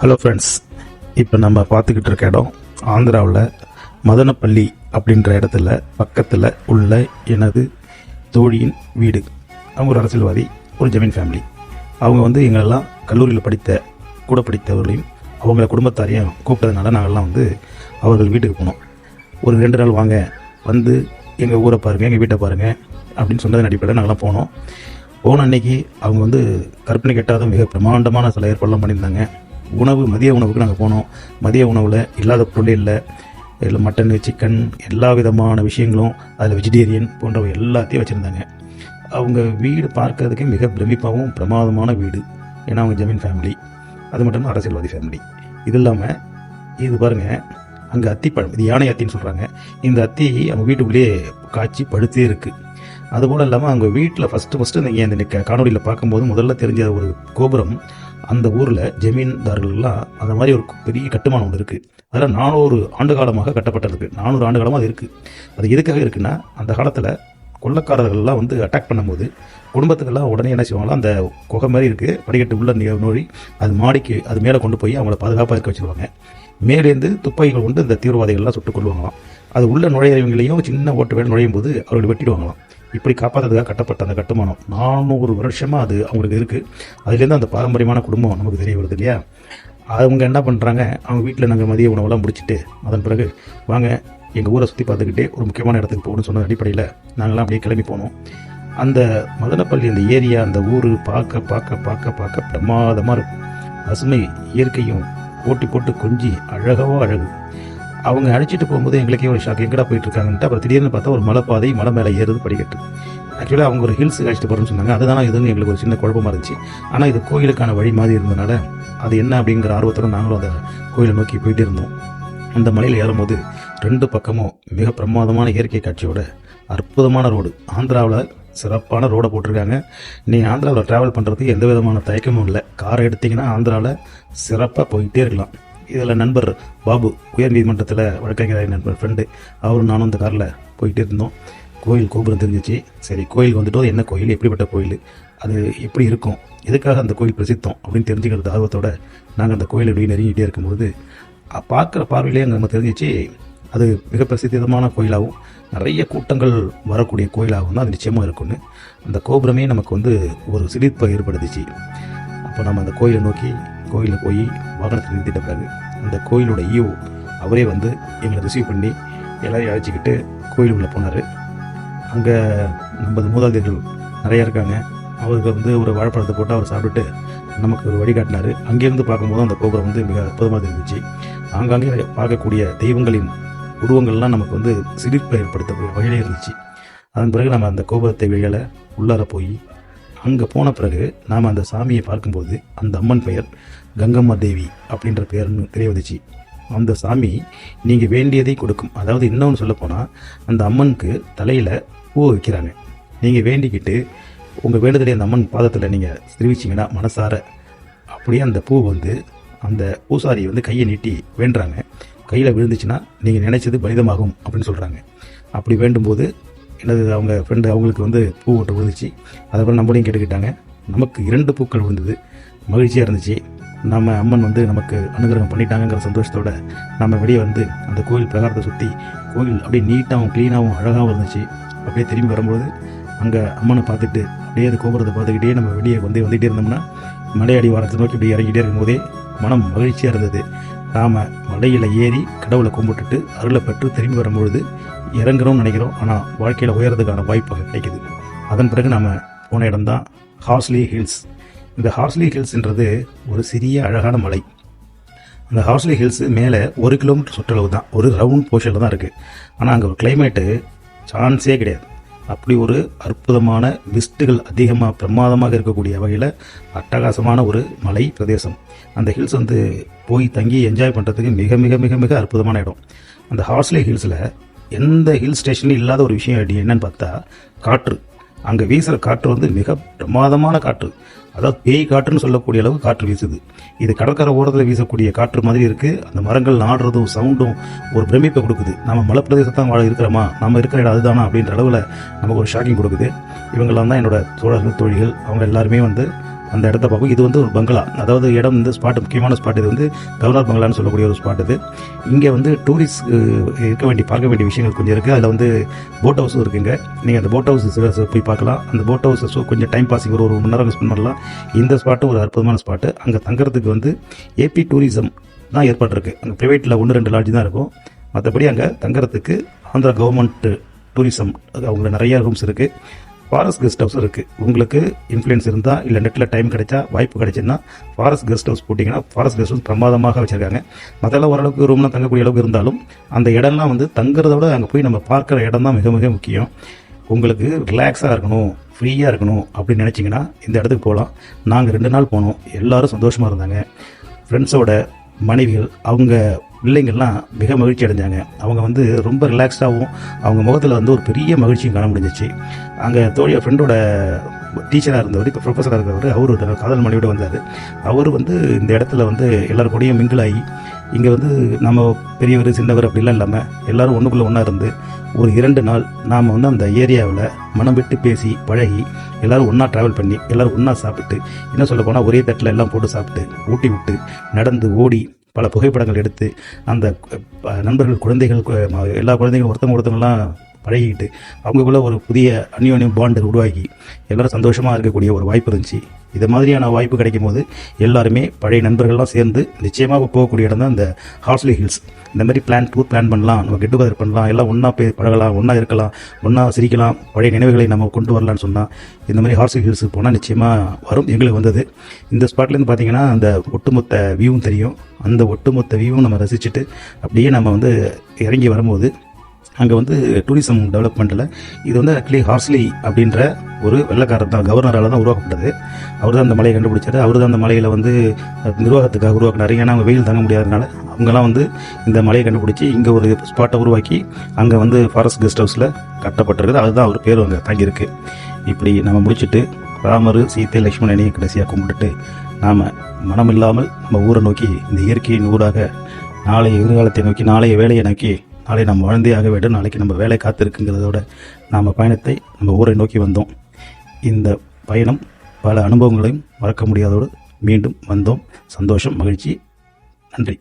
Hello friends இப்போ நம்ம பார்த்துக்கிட்டு இருக்க இடம் ஆந்திராவில் மதனப்பள்ளி அப்படின்ற இடத்துல பக்கத்தில் உள்ள எனது தோழியின் வீடு. அவங்க ஒரு அரசியல்வாதி ஒரு ஜமீன் ஃபேமிலி அவங்க வந்து எங்களெல்லாம் கல்லூரியில் படித்த கூட படித்தவர்களையும் அவங்கள குடும்பத்தாரையும் கூப்பிட்டதுனால நாங்கள்லாம் வந்து அவர்கள் வீட்டுக்கு போனோம். ஒரு ரெண்டு நாள் வாங்க வந்து எங்கள் ஊரை பாருங்கள் எங்கள் வீட்டை பாருங்கள் அப்படின்னு சொன்னதன் அடிப்படையில் நாங்கள்லாம் போனோம். போன அன்னைக்கு அவங்க வந்து கற்பனை கெட்டாத மிக பிரமாண்டமான சில ஏற்பாடுலாம் பண்ணியிருந்தாங்க. உணவு மதிய உணவுக்கு நாங்கள் போனோம். மதிய உணவில் இல்லாத பொருளே இல்லை. இதில் மட்டன் சிக்கன் எல்லா விதமான விஷயங்களும் அதில் வெஜிடேரியன் போன்றவை எல்லாத்தையும் வச்சுருந்தாங்க. அவங்க வீடு பார்க்கறதுக்கே மிக பிரமிப்பாகவும் பிரமாதமான வீடு. ஏன்னா அவங்க ஜமீன் ஃபேமிலி அது மட்டும் இல்லாம அரசியல்வாதி ஃபேமிலி இது இல்லாமல் இது பாருங்கள் அங்கே அத்திப்பழம் இது யானை அத்தின்னு சொல்கிறாங்க இந்த அத்தி அவங்க வீட்டுக்குள்ளேயே காய்ச்சி படுத்தே இருக்குது அதுபோல் இல்லாமல் அவங்க வீட்டில் ஃபஸ்ட்டு ஃபஸ்ட்டு நீங்கள் இந்த காணொலியில் பார்க்கும்போது முதல்ல தெரிஞ்ச ஒரு கோபுரம் அந்த ஊரில் ஜமீன்தார்கள்லாம் அந்த மாதிரி ஒரு பெரிய கட்டுமானம் ஒன்று இருக்குது அதில் நானூறு ஆண்டு காலமாக கட்டப்பட்டிருக்கு நானூறு ஆண்டு காலமாக அது இருக்குது அது எதுக்காக இருக்குன்னா அந்த காலத்தில் கொள்ளக்காரர்கள்லாம் வந்து அட்டாக் பண்ணும்போது குடும்பத்துக்கெல்லாம் உடனே என்ன செய்வாங்களா அந்த குகை மாதிரி இருக்குது படிக்கட்டு உள்ள நி- நோழி அது மாடிக்கு அது மேலே கொண்டு போய் அவங்கள பாதுகாப்பாக இருக்க வச்சுருவாங்க. மேலேருந்து துப்பாக்கிகள் கொண்டு இந்த தீவிரவாதிகள்லாம் சுட்டுக் கொள்வாங்களாம் அது உள்ள நுழையவங்களையும் சின்ன ஓட்டு வேலை நுழையும் போது அவர்கள் வெட்டிடுவாங்களாம். இப்படி காப்பாற்றுறதுக்காக கட்டப்பட்ட அந்த கட்டுமானம். நானூறு வருஷமாக அது அவங்களுக்கு இருக்குது அதுலேருந்து அந்த பாரம்பரியமான குடும்பம் நமக்கு தெரிய வருது இல்லையா? அவங்க என்ன பண்ணுறாங்க அவங்க வீட்டில் நாங்கள் மதிய உணவெல்லாம் முடிச்சுட்டு அதன் பிறகு வாங்க எங்கள் ஊரை சுற்றி பார்த்துக்கிட்டே ஒரு முக்கியமான இடத்துக்கு போகணும்னு சொன்ன அடிப்படையில் நாங்களாம் அப்படியே கிளம்பி போனோம். அந்த மதனப்பள்ளி அந்த ஏரியா அந்த ஊர் பார்க்க பார்க்க பார்க்க பார்க்க பிரமாதமாக இருக்கும். பசுமை இயற்கையும் போட்டி போட்டு கொஞ்சி அழகாவோ அழகு. அவங்க அழைச்சிட்டு போகும்போது எங்களுக்கே ஒரு ஷாக் எங்கடா போயிட்டு இருக்காங்கன்ட்டு அப்புறம் திடீர்னு பார்த்தா ஒரு மலைப்பாதை மலை மேலே ஏறுது படிக்கட்டு. ஆக்சுவலாக அவங்க ஒரு ஹில்ஸ் அழைச்சிட்டு போகிறேன்னு சொன்னாங்க. அதுதான் இதுன்னு எங்களுக்கு ஒரு சின்ன குழப்பமாக இருந்துச்சு. ஆனால் இது கோயிலுக்கான வழி மாதிரி இருந்ததுனால அது என்ன அப்படிங்கிற ஆர்வத்தோடு நாங்களும் அந்த கோயிலை நோக்கி போயிட்டே இருந்தோம். அந்த மலையில் ஏறும்போது ரெண்டு பக்கமும் மிக பிரமாதமான இயற்கை காட்சியோட அற்புதமான ரோடு. ஆந்திராவில் சிறப்பான ரோடை போட்டிருக்காங்க. நீங்கள் ஆந்திராவில் ட்ராவல் பண்ணுறதுக்கு எந்த விதமான தயக்கமும் இல்லை. காரை எடுத்திங்கன்னா ஆந்திராவில் சிறப்பாக போயிட்டே இருக்கலாம். இதில் நண்பர் பாபு உயர் நீதிமன்றத்தில் வழக்கறிஞர் நண்பர் ஃப்ரெண்டு அவரும் நானும் அந்த காரில் போயிட்டே இருந்தோம். கோயில் கோபுரம் தெரிஞ்சிச்சு. சரி கோயில் வந்துட்டோம். என்ன கோயில்? எப்படிப்பட்ட கோயில்? அது எப்படி இருக்கும்? எதுக்காக அந்த கோயில் பிரசித்தம்? அப்படின்னு தெரிஞ்சுக்கிறது ஆர்வத்தோட நாங்கள் அந்த கோயில் அப்படி நெருங்கிட்டே இருக்கும்போது பார்க்குற பார்வையிலே அங்கே நம்ம தெரிஞ்சிச்சு அது மிக பிரசித்தமான கோயிலாகவும் நிறைய கூட்டங்கள் வரக்கூடிய கோயிலாகவும் தான் அது நிச்சயமாக இருக்கும்னு. அந்த கோபுரமே நமக்கு வந்து ஒரு சிரிப்பை ஏற்படுத்திச்சு. அப்போ நம்ம அந்த கோயிலை நோக்கி கோயிலில் போய் வாகனத்தை நிறுத்திட்ட பிறகு அந்த கோயிலோட ஈவோ அவரே வந்து எங்களை ரிசீவ் பண்ணி எல்லாரையும் அழைச்சிக்கிட்டு கோயிலுக்குள்ளே போனார். அங்கே நம்ம மூதாதையர்கள் நிறையா இருக்காங்க. அவருக்கு வந்து ஒரு வாழைப்பழத்தை போட்டு அவர் சாப்பிட்டுட்டு நமக்கு ஒரு வழிகாட்டினார் அங்கேருந்து பார்க்கும்போது அந்த கோபுரம் வந்து மிக அற்புதமாக இருந்துச்சு ஆங்காங்கே பார்க்கக்கூடிய தெய்வங்களின் உருவங்கள்லாம் நமக்கு வந்து சிரிப்பை ஏற்படுத்த வகையிலே இருந்துச்சு. அதன் பிறகு நம்ம அந்த கோபுரத்தை வெளியில் உள்ளார போய் அங்கே போன பிறகு நாம் அந்த சாமியை பார்க்கும்போது அந்த அம்மன் பெயர் கங்கம்மா தேவி அப்படின்ற பெயர்னு தெரிய வந்துச்சு. அந்த சாமி நீங்கள் வேண்டியதை கொடுக்கும். அதாவது இன்னொன்று சொல்லப்போனால் அந்த அம்மனுக்கு தலையில் பூ வைக்கிறாங்க. நீங்கள் வேண்டிக்கிட்டு உங்கள் வேண்டுதலை அந்த அம்மன் பாதத்தில் நீங்கள் தெரிவிச்சிங்கன்னா மனசார அப்படியே அந்த பூ வந்து அந்த பூசாரி வந்து கையை நீட்டி வேண்டுறாங்க. கையில் விழுந்துச்சுன்னா நீங்கள் நினைச்சது பலிதமாகும் அப்படின்னு சொல்கிறாங்க அப்படி வேண்டும்போது எனது அவங்க ஃப்ரெண்டு அவங்களுக்கு வந்து பூ ஒன்று விழுந்துச்சு. அதுக்கப்புறம் நம்மளையும் கேட்டுக்கிட்டாங்க. நமக்கு இரண்டு பூக்கள் விழுந்தது. மகிழ்ச்சியாக இருந்துச்சு. நம்ம அம்மன் வந்து நமக்கு அனுகிரகம் பண்ணிட்டாங்கங்கிற சந்தோஷத்தோடு நம்ம வெளியே வந்து அந்த கோயில் பிரகாரத்தை சுற்றி கோயில் அப்படியே நீட்டாகவும் க்ளீனாகவும் அழகாகவும் இருந்துச்சு. அப்படியே திரும்பி வரும்போது அங்கே அம்மனை பார்த்துட்டு அப்படியே அது கோபுரத்தை பார்த்துக்கிட்டே நம்ம வெளியே வந்து வந்துகிட்டே இருந்தோம்னா மலையடி வாரத்தை நோக்கி இப்படி இறங்கிட்டே இருக்கும்போதே மனம் மகிழ்ச்சியாக இருந்தது. நாம் மலையில் ஏறி கடவுளை கும்பிட்டுட்டு அருளை பெற்று திரும்பி வரும்பொழுது இறங்குறோம்னு நினைக்கிறோம். ஆனால் வாழ்க்கையில் உயர்றதுக்கான வாய்ப்பு கிடைக்குது. அதன் பிறகு நாம் போன இடம்தான் ஹார்ஸ்லி ஹில்ஸ். இந்த ஹார்ஸ்லி ஹில்ஸ்ன்றது ஒரு சிறிய அழகான மலை. அந்த ஹார்ஸ்லி ஹில்ஸ் மேலே ஒரு கிலோமீட்டர் சுற்றளவு தான். ஒரு ரவுண்ட் போர்ஷனில் தான் இருக்குது ஆனால் அங்கே ஒரு கிளைமேட்டு சான்ஸே கிடையாது. அப்படி ஒரு அற்புதமான மிஸ்ட்டுகள் அதிகமாக பிரமாதமாக இருக்கக்கூடிய வகையில் அட்டகாசமான ஒரு மலை பிரதேசம். அந்த ஹில்ஸ் வந்து போய் தங்கி என்ஜாய் பண்ணுறதுக்கு மிக மிக மிக மிக அற்புதமான இடம். அந்த ஹார்ஸ்லே ஹில்ஸில் எந்த ஹில் ஸ்டேஷன்லையும் இல்லாத ஒரு விஷயம் அப்படி என்னன்னு பார்த்தா காற்று. அங்கே வீசுகிற காற்று வந்து மிக பிரமாதமான காற்று. அதாவது பேய் காற்றுன்னு சொல்லக்கூடிய அளவு காற்று வீசுது. இது கடற்கரை ஓரத்தில் வீசக்கூடிய காற்று மாதிரி இருக்குது அந்த மரங்கள் ஆடுறதும் சவுண்டும் ஒரு பிரமிப்பை கொடுக்குது. நம்ம மலைப்பிரதேசத்தான் வாழ இருக்கிறோமா? நம்ம இருக்கிற இடம் அதுதானா அப்படின்ற அளவில் நமக்கு ஒரு ஷாக்கிங் கொடுக்குது. இவங்கெல்லாம் தான் என்னோட தோழர்கள் தோழிகள். அவங்க எல்லாருமே வந்து அந்த இடத்த பார்ப்போம் இது வந்து ஒரு பங்களா. அதாவது இடம் வந்து ஸ்பாட் முக்கியமான ஸ்பாட் இது வந்து கவர்னர் பங்களான்னு சொல்லக்கூடிய ஒரு ஸ்பாட் இது. இங்கே வந்து டூரிஸ்ட் இருக்க வேண்டிய பார்க்க வேண்டிய விஷயங்கள் கொஞ்சம் இருக்குது அதில் வந்து போட் ஹவுஸும் இருக்குங்க. நீங்கள் அந்த போட் ஹவுஸ் போய் பார்க்கலாம். அந்த போட் ஹவுஸ் கொஞ்சம் டைம் பாசிங் ஒரு ஒரு மணி நேரம் ஸ்பெண்ட் பண்ணலாம். இந்த ஸ்பாட்டும் ஒரு அற்புதமான ஸ்பாட்டு அங்கே தங்குறதுக்கு வந்து ஏபி டூரிசம் தான் ஏற்பாடு இருக்குது அங்கே ப்ரைவேட்டில் ஒன்று ரெண்டு லாட்ஜ் தான் இருக்கும். மற்றபடி அங்கே தங்குறதுக்கு ஆந்திரா கவர்மெண்ட்டு டூரிசம் அது அவங்க நிறையா ரூம்ஸ் இருக்குது ஃபாரஸ்ட் கெஸ்ட் ஹவுஸ் இருக்குது உங்களுக்கு இன்ஃப்ளூயன்ஸ் இருந்தால் இல்லை நெட்டில் டைம் கிடைச்சா வாய்ப்பு கிடைச்சுன்னா ஃபாரஸ்ட் கெஸ்ட் ஹவுஸ் போட்டிங்கன்னா ஃபாரஸ்ட் கெஸ்ட் ஹவுஸ் பிரமாதமாக வச்சுருக்காங்க. மற்றெல்லாம் ஓரளவுக்கு ரூம்லாம் தங்கக்கூடிய அளவுக்கு இருந்தாலும் அந்த இடம்லாம் வந்து தங்குறத விட அங்கே போய் நம்ம பார்க்குற இடம் தான் மிக மிக முக்கியம். உங்களுக்கு ரிலாக்ஸாக இருக்கணும் ஃப்ரீயாக இருக்கணும் அப்படின்னு நினச்சிங்கன்னா இந்த இடத்துக்கு போகலாம் நாங்கள் ரெண்டு நாள் போனோம். எல்லோரும் சந்தோஷமாக இருந்தாங்க. ஃப்ரெண்ட்ஸோட மனைவிகள் அவங்க பிள்ளைங்கள்லாம் மிக மகிழ்ச்சி அடைஞ்சாங்க. அவங்க வந்து ரொம்ப ரிலாக்ஸ்டாகவும் அவங்க முகத்தில் வந்து ஒரு பெரிய மகிழ்ச்சியும் காண முடிஞ்சிச்சு. அங்கே தோழிய ஃப்ரெண்டோட டீச்சராக இருந்தவர் இப்போ ப்ரொஃபஸராக இருக்கிறவர் அவர் ஒரு காதல் மனைவியோட வந்தார். அவர் வந்து இந்த இடத்துல வந்து எல்லோரும் கூடயும் mingle ஆகி இங்கே வந்து நம்ம பெரியவர் சின்னவர் அப்படிலாம் இல்லாமல் எல்லோரும் ஒன்றுக்குள்ளே ஒன்றா இருந்து ஒரு இரண்டு நாள் நாம் வந்து அந்த ஏரியாவில் மனம் விட்டு பேசி பழகி எல்லோரும் ஒன்றா ட்ராவல் பண்ணி எல்லோரும் ஒன்றா சாப்பிட்டு என்ன சொல்ல போனால் ஒரே தட்டில் எல்லாம் போட்டு சாப்பிட்டு ஊட்டி விட்டு நடந்து ஓடி பல புகைப்படங்கள் எடுத்து அந்த நண்பர்கள் குழந்தைகள் எல்லா குழந்தைகளும் ஒருத்தவங்க ஒருத்தவங்கலாம் பழகிக்கிட்டு அவங்களுக்குள்ள ஒரு புதிய அந்யோன்யம் பாண்டு உருவாக்கி எல்லோரும் சந்தோஷமாக இருக்கக்கூடிய ஒரு வாய்ப்பு இருந்துச்சு. இது மாதிரியான வாய்ப்பு கிடைக்கும் போது எல்லாருமே பழைய நண்பர்கள்லாம் சேர்ந்து நிச்சயமாக போகக்கூடிய இடம் தான் இந்த ஹார்ஸ்லி ஹில்ஸ் இந்த மாதிரி பிளான் டூர் பிளான் பண்ணலாம் நம்ம கெட் டுகெதர் பண்ணலாம் எல்லாம் ஒன்றா போய் பழகலாம் ஒன்றா இருக்கலாம் ஒன்றா சிரிக்கலாம் பழைய நினைவுகளை நம்ம கொண்டு வரலாம்னு சொன்னால் இந்த மாதிரி ஹார்ஸ்லி ஹில்ஸுக்கு போனால் நிச்சயமாக வரும் எங்களுக்கு வந்தது. இந்த ஸ்பாட்லேருந்து பார்த்தீங்கன்னா அந்த ஒட்டுமொத்த வியூவும் தெரியும். அந்த ஒட்டுமொத்த வியூவும் நம்ம ரசிச்சுட்டு அப்படியே நம்ம வந்து இறங்கி வரும்போது அங்கே வந்து டூரிசம் டெவலப்மெண்ட்டில் இது வந்து ஆக்சுவலி ஹார்ஸ்லி அப்படின்ற ஒரு வெள்ளக்காரர் தான். கவர்னரால் தான் உருவாக்கப்பட்டது. அவர் தான் அந்த மலையை கண்டுபிடிச்சாரு. அவர் தான் அந்த மலையில் வந்து நிர்வாகத்துக்காக உருவாக்கினார். ஏன்னா அவங்க வெயில் தாங்க முடியாதனால அவங்கெல்லாம் வந்து இந்த மலையை கண்டுபிடிச்சி இங்கே ஒரு ஸ்பாட்டை உருவாக்கி அங்கே வந்து ஃபாரஸ்ட் கெஸ்ட் ஹவுஸில் கட்டப்பட்டிருக்குது. அதுதான் அவர் பேர் அங்கே தங்கியிருக்கு. இப்படி நம்ம முடிச்சுட்டு ராமர் சீத்தை லக்ஷ்மணனையும் கடைசியாக கும்பிட்டுட்டு நாம் மனமில்லாமல் நம்ம ஊரை நோக்கி இந்த இயற்கையின் ஊடாக நாளைய எதிர்காலத்தை நோக்கி நாளைய வேலையை நோக்கி நாளை நம்ம வாழ்ந்தே ஆக வேண்டும். நாளைக்கு நம்ம வேலை காத்திருக்குங்கிறதோட நாம் பயணத்தை நம்ம ஊரை நோக்கி வந்தோம். இந்த பயணம் பல அனுபவங்களையும் மறக்க முடியாதோடு மீண்டும் வந்தோம். சந்தோஷம் மகிழ்ச்சி. நன்றி.